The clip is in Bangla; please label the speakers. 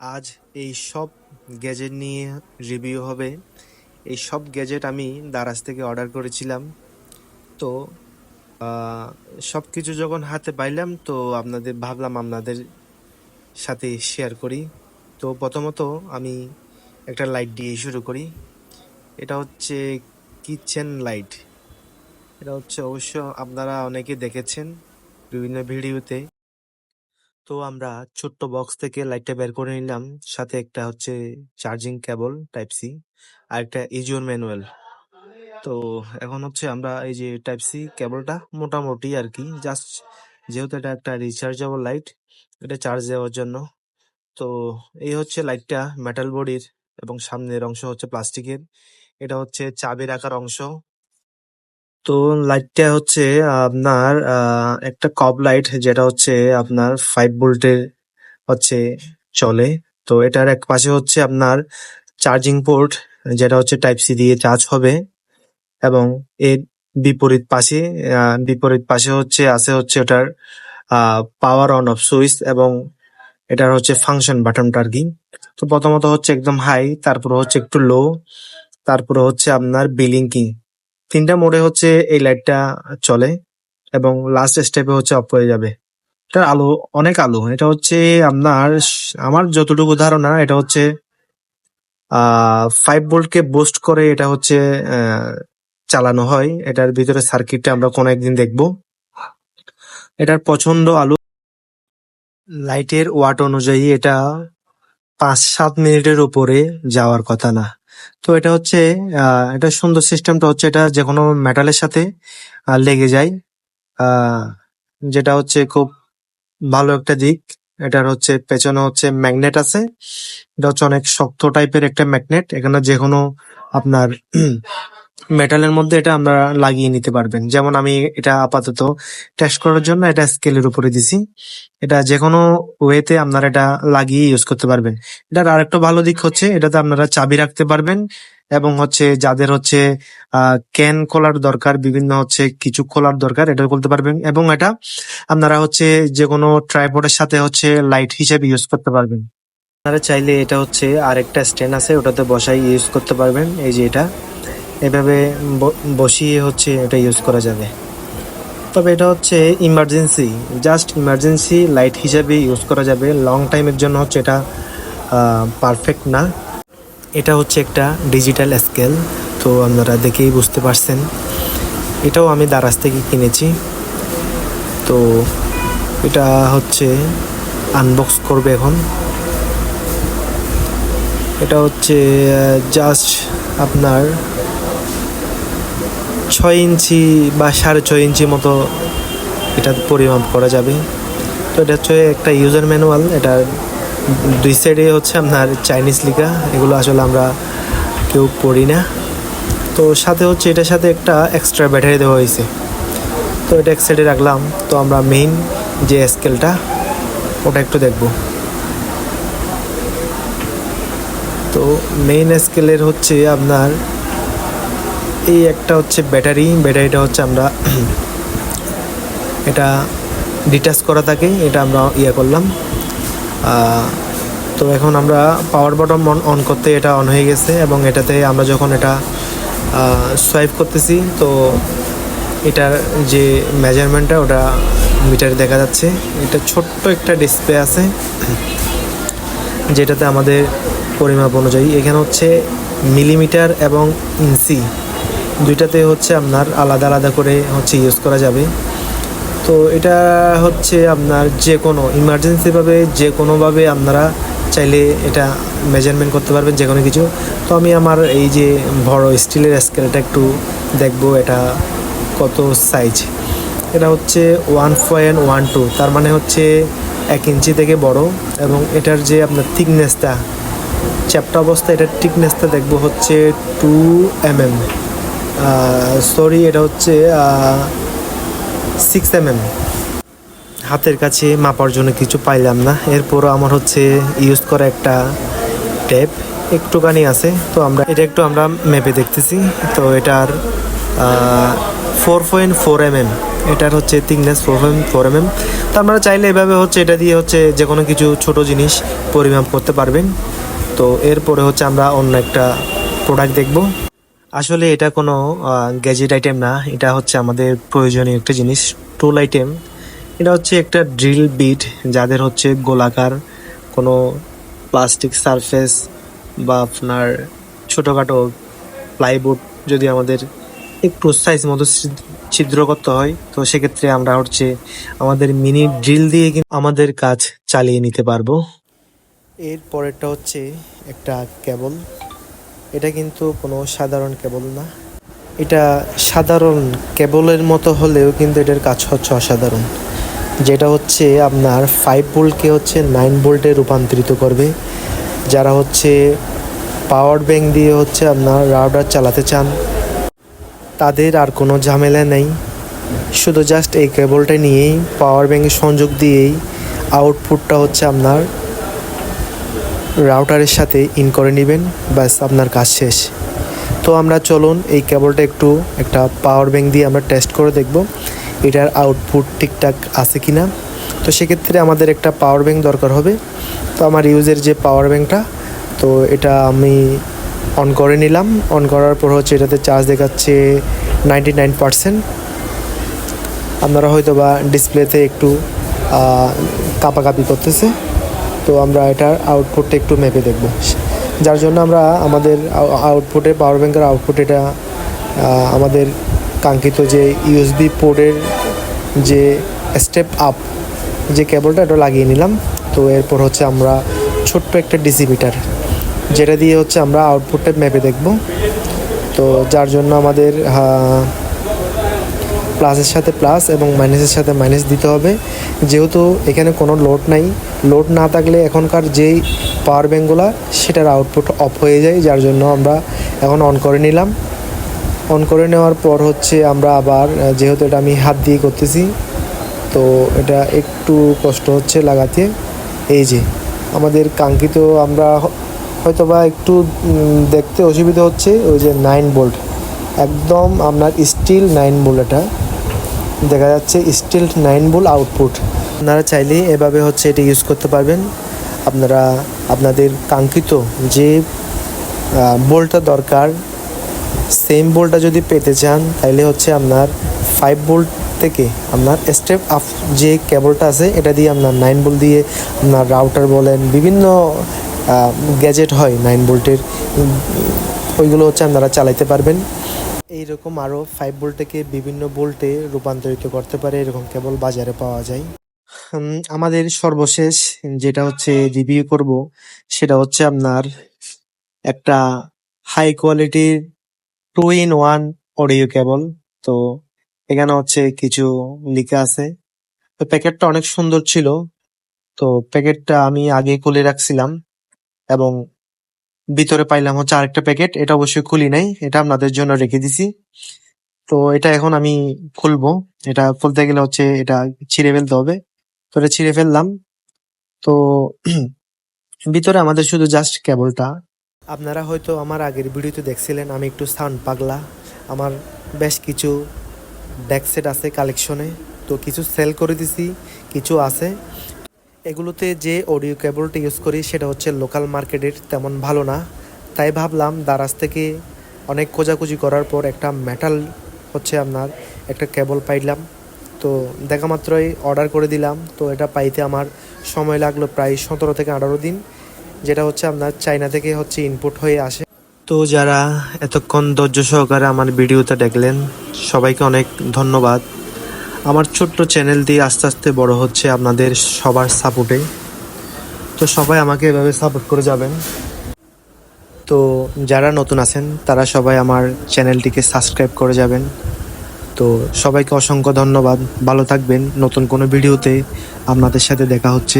Speaker 1: আজ এই সব গ্যাজেট নিয়ে রিভিউ হবে। এই সব গ্যাজেট আমি দারাজ থেকে অর্ডার করেছিলাম। তো সব কিছু যখন হাতে পাইলাম, তো আপনাদের ভাবলাম আপনাদের সাথে শেয়ার করি। তো প্রথমত আমি একটা লাইট দিয়ে শুরু করি। এটা হচ্ছে কিচেন লাইট এটা হচ্ছে অবশ্য আপনারা অনেকে দেখেছেন বিভিন্ন ভিডিওতে তো আমরা ছোট্ট বক্স থেকে লাইটটা বের করে নিলাম। সাথে একটা হচ্ছে চার্জিং কেবল টাইপ সি আর একটা ইজিওর ম্যানুয়াল তো এখন হচ্ছে আমরা এই যে টাইপ সি কেবলটা মোটামুটি আর কি জাস্ট যেহেতু এটা একটা রিচার্জেবল লাইট এটা চার্জ দেওয়ার জন্য। তো এই হচ্ছে লাইটটা মেটাল বডির এবং সামনের অংশ হচ্ছে প্লাস্টিকের এটা হচ্ছে চাবি রাখার অংশ। তো লাইটটা হচ্ছে আপনার একটা কব লাইট যেটা হচ্ছে আপনার ফাইভ ভোল্টের হচ্ছে চলে। তো এটার এক পাশে হচ্ছে আপনার চার্জিং পোর্ট যেটা হচ্ছে টাইপ সি দিয়ে চার্জ হবে এবং এর বিপরীত পাশে বিপরীত পাশে হচ্ছে, আছে হচ্ছে ওটার পাওয়ার অন অফ সুইচ এবং এটার হচ্ছে ফাংশন বাটনটা আর তো প্রথমত হচ্ছে একদম হাই তারপরে হচ্ছে একটু লো তারপরে হচ্ছে আপনার বিলিংকিং তিনটা মোডে হচ্ছে এই লাইটটা চলে এবং লাস্ট স্টেপে হচ্ছে অফ হয়ে যাবে। এটার আলো, অনেক আলো। এটা হচ্ছে আপনার, আমার যতটুকু ধারণা, এটা হচ্ছে ফাইভ ভোল্টকে বুস্ট করে এটা হচ্ছে চালানো হয়। এটার ভিতরে সার্কিটটা আমরা কোনো একদিন দেখব। এটার পছন্দ আলো লাইটের ওয়াট অনুযায়ী এটা পাঁচ সাত মিনিটের উপরে যাওয়ার কথা না। তো এটা হচ্ছে এটা সুন্দর সিস্টেমটা হচ্ছে এটা যে কোনো মেটালের সাথে লেগে যায়। যেটা হচ্ছে খুব ভালো একটা দিক। এটার হচ্ছে পেছনে হচ্ছে ম্যাগনেট আছে। এটা হচ্ছে অনেক শক্ত টাইপের একটা ম্যাগনেট এখানে যে কোনো আপনার মেটালের মধ্যে এটা আমরা লাগিয়ে নিতে পারবেন। যেমন আমি এটা আপাতত টেস্ট করার জন্য এটা স্কেলের উপরে দিছি। এটা যে কোনো ওয়েতে আপনারা এটা লাগিয়ে ইউজ করতে পারবেন। এটার আরেকটা ভালো দিক হচ্ছে, এটাতে আপনারা চাবি রাখতে পারবেন এবং হচ্ছে যাদের হচ্ছে ক্যান খোলার দরকার, বিভিন্ন হচ্ছে কিছু খোলার দরকার, এটা বলতে পারবেন এবং এটা আপনারা হচ্ছে যে কোনো ট্রাইপডের সাথে হচ্ছে লাইট হিসেবে ইউজ করতে পারবেন। আপনারা চাইলে এটা হচ্ছে আরেকটা স্ট্যান্ড আছে, ওটাতে বসাই ইউজ করতে পারবেন। এই যে এটা। এভাবে বসিয়ে হচ্ছে এটা ইউজ করা যাবে। তবে এটা হচ্ছে ইমার্জেন্সি জাস্ট ইমার্জেন্সি লাইট হিসেবে ইউজ করা যাবে। লং টাইমের জন্য হচ্ছে এটা পারফেক্ট না। এটা হচ্ছে একটা ডিজিটাল স্কেল তো আপনারা দেখেই বুঝতে পারছেন। এটাও আমি দারাজ থেকে কিনেছি। তো এটা হচ্ছে আনবক্স করবে এখন। এটা হচ্ছে জাস্ট আপনার ছয় ইঞ্চি বা সাড়ে ছয় ইঞ্চি মতো এটা পরিমাপ করা যাবে। তো এটা হচ্ছে একটা ইউজার ম্যানুয়াল এটা দুই সাইডে হচ্ছে আপনার চাইনিজ লেখা, এগুলো আসলে আমরা কেউ পড়ি না। তো সাথে হচ্ছে এটার সাথে একটা এক্সট্রা ব্যাটারি দেওয়া হয়েছে। তো এটা এক সাইডে রাখলাম, তো আমরা মেইন যে স্কেলটা ওটা একটু দেখব। তো মেইন স্কেলের হচ্ছে আপনার এই একটা হচ্ছে ব্যাটারি, ব্যাটারিটা হচ্ছে আমরা এটা ডিটাচ করা থাকে, এটা আমরা ইয়ে করলাম। তো এখন আমরা পাওয়ার বটন অন করতে এটা অন হয়ে গেছে এবং এটাতে আমরা যখন এটা সোয়াইপ করতেছি, তো এটার যে মেজারমেন্টটা ওটা মিটারে দেখা যাচ্ছে। এটা ছোট্ট একটা ডিসপ্লে আছে, যেটাতে আমাদের পরিমাপ অনুযায়ী, এখানে হচ্ছে মিলিমিটার এবং ইঞ্চি দুইটাতে হচ্ছে আপনার আলাদা আলাদা করে হচ্ছে ইউজ করা যাবে। তো এটা হচ্ছে আপনার যে কোনো ইমার্জেন্সিভাবে যে কোনোভাবে আপনারা চাইলে এটা মেজারমেন্ট করতে পারবেন যে কোনো কিছু। তো আমি আমার এই যে বড় স্টিলের স্কেলটা একটু দেখব, এটা কত সাইজ এটা হচ্ছে ওয়ান পয়েন্ট ওয়ান টু তার মানে হচ্ছে এক ইঞ্চি থেকে বড় এবং এটার যে আপনার থিকনেসটা চ্যাপ্টা অবস্থা, এটার থিকনেসটা দেখব হচ্ছে টু এম এম সরি এটা হচ্ছে সিক্স এম এম হাতের কাছে মাপার জন্য কিছু পাইলাম না। এরপরও আমার হচ্ছে ইউজ করা একটা টেপ একটুখানি আছে। তো আমরা, এটা একটু আমরা মেপে দেখতেছি। তো এটার four point four M M এটার হচ্ছে thickness four point four M M তো আপনারা চাইলে এভাবে হচ্ছে এটা দিয়ে হচ্ছে যে কোনো কিছু ছোট জিনিস পরিমাপ করতে পারবেন। তো এরপরে হচ্ছে আমরা অন্য একটা প্রোডাক্ট দেখব। আসলে এটা কোনো গ্যাজেট আইটেম না। এটা হচ্ছে আমাদের প্রয়োজনীয় একটা জিনিস টুল আইটেম এটা হচ্ছে একটা ড্রিল বিট যাদের হচ্ছে গোলাকার কোনো প্লাস্টিক সারফেস বা আপনার ছোটোখাটো প্লাইউড যদি আমাদের একটু সাইজ মতো ছিদ- ছিদ্র করতে হয়, তো সেক্ষেত্রে আমরা হচ্ছে আমাদের মিনি ড্রিল দিয়ে কিন্তু আমাদের কাজ চালিয়ে নিতে পারব। এর পরেরটা হচ্ছে একটা কেবল এটা কিন্তু কোনো সাধারণ কেবল না। এটা সাধারণ কেবলের মতো হলেও কিন্তু এটার কাজ হচ্ছে অসাধারণ। যেটা হচ্ছে আপনার ফাইভ ভোল্টকে হচ্ছে নাইন ভোল্টে রূপান্তরিত করবে। যারা হচ্ছে পাওয়ার ব্যাংক দিয়ে হচ্ছে আপনার রাউডার চালাতে চান, তাদের আর কোনো ঝামেলা নেই। শুধু জাস্ট এই কেবলটা নিয়েই পাওয়ার ব্যাংকের সংযোগ দিয়েই আউটপুটটা হচ্ছে আপনার রাউটারের সাথে ইন করে নেবেন, ব্যাস আপনার কাজ শেষ। তো আমরা চলুন, এই কেবলটা একটু একটা পাওয়ার ব্যাঙ্ক দিয়ে আমরা টেস্ট করে দেখব, এটার আউটপুট ঠিকঠাক আছে কি না তো সেক্ষেত্রে আমাদের একটা পাওয়ার ব্যাঙ্ক দরকার হবে। তো আমার ইউজের যে পাওয়ার ব্যাঙ্কটা তো এটা আমি অন করে নিলাম। অন করার পর হচ্ছে এটাতে চার্জ দেখাচ্ছে নাইনটি নাইন পারসেন্ট আপনারা হয়তো বা ডিসপ্লেতে একটু কাঁপাকাঁপি করতেছে। তো আমরা এটার আউটপুটটা একটু মেপে দেখব। যার জন্য আমরা আমাদের আউটপুটে পাওয়ার ব্যাংকের আউটপুট এটা আমাদের কাঙ্ক্ষিত যে ইউএসবি পোর্টের যে স্টেপ আপ যে কেবলটা এটা লাগিয়ে নিলাম। তো এরপর হচ্ছে আমরা ছোট্ট একটা ডিসি মিটার যেটা দিয়ে হচ্ছে আমরা আউটপুটটা মেপে দেখব। তো যার জন্য আমাদের প্লাসের সাথে প্লাস এবং মাইনাসের সাথে মাইনাস দিতে হবে। যেহেতু এখানে কোনো লোড নাই লোড না থাকলে এখনকার যেই পাওয়ার ব্যাঙ্কগুলো সেটার আউটপুট অফ হয়ে যায়, যার জন্য আমরা এখন অন করে নিলাম। অন করে নেওয়ার পর হচ্ছে আমরা আবার যেহেতু এটা আমি হাত দিয়ে করতেছি, তো এটা একটু কষ্ট হচ্ছে লাগাতে। এই যে, আমাদের কাঙ্ক্ষিত আমরা হ- হয়তোবা একটু দেখতে অসুবিধা হচ্ছে, ওই যে নাইন বোল্ট একদম আপনার স্টিল নাইন বোল্ট এটা। দেখা যাচ্ছে স্টিল নাইন বোল আউটপুট আপনারা চাইলে এভাবে হচ্ছে এটা ইউজ করতে পারবেন। আপনারা, আপনাদের কাঙ্ক্ষিত যে বোল্টটা দরকার সেম বোল্টটা যদি পেতে চান তাহলে হচ্ছে আপনার ফাইভ বোল্ট থেকে আপনার স্টেপ আপ যে কেবলটা আছে, এটা দিয়ে আপনার নাইন বোল্ট দিয়ে আপনার রাউটার বলেন, বিভিন্ন গ্যাজেট হয় নাইন বোল্টের ওইগুলো হচ্ছে আপনারা চালাইতে পারবেন। এইরকম আরও ফাইভ ভোল্ট থেকে বিভিন্ন ভোল্টে রূপান্তরিত করতে পারে, এরকম কেবল বাজারে পাওয়া যায়। আমাদের সর্বশেষ যেটা হচ্ছে রিভিউ করব, সেটা হচ্ছে আপনার একটা হাই কোয়ালিটির two in one audio cable তো এখানে হচ্ছে কিছু লেখা আছে। তো প্যাকেটটা অনেক সুন্দর ছিল। তো প্যাকেটটা আমি আগে খুলে রাখছিলাম এবং ভিতরে পাইলাম হচ্ছে আরেকটা প্যাকেট, এটা অবশ্যই খুলি নাই, এটা আপনাদের জন্য রেখে দিছি। তো এটা এখন আমি খুলবো, এটা খুলতে গেলে হচ্ছে এটা ছিঁড়ে ফেলতে হবে। তো এটা ছিঁড়ে ফেললাম। তো ভিতরে আমাদের শুধু জাস্ট কেবলটা। আপনারা হয়তো আমার আগের ভিডিওতে দেখছিলেন, আমি একটু সাউন্ড পাগলা। আমার বেশ কিছু ডেকসেট আছে কালেকশনে তো কিছু সেল করে দিছি, কিছু আছে। এগুলোতে যে অডিও কেবলটা ইউজ করি, সেটা হচ্ছে লোকাল মার্কেটের তেমন ভালো না। তাই ভাবলাম দারাজ থেকে অনেক খোঁজাখুঁজি করার পর একটা মেটাল হচ্ছে আপনার একটা কেবল পাইলাম। তো দেখা মাত্রই অর্ডার করে দিলাম। তো এটা পাইতে আমার সময় লাগল প্রায় সতেরো থেকে আঠারো দিন, যেটা হচ্ছে আপনার চাইনা থেকে হচ্ছে ইনপুট হয়ে আসে। তো যারা এতক্ষণ ধৈর্য সহকারে আমার ভিডিওটা দেখলেন, সবাইকে অনেক ধন্যবাদ। আমার ছোট্ট চ্যানেল দিয়ে আস্তে আস্তে বড় হচ্ছে আপনাদের সবার সাপোর্টে তো সবাই আমাকে এভাবে সাপোর্ট করে যাবেন। তো যারা নতুন আছেন, তারা সবাই আমার চ্যানেলটিকে সাবস্ক্রাইব করে যাবেন। তো সবাইকে অসংখ্য ধন্যবাদ। ভালো থাকবেন। নতুন কোনো ভিডিওতে আপনাদের সাথে দেখা হচ্ছে।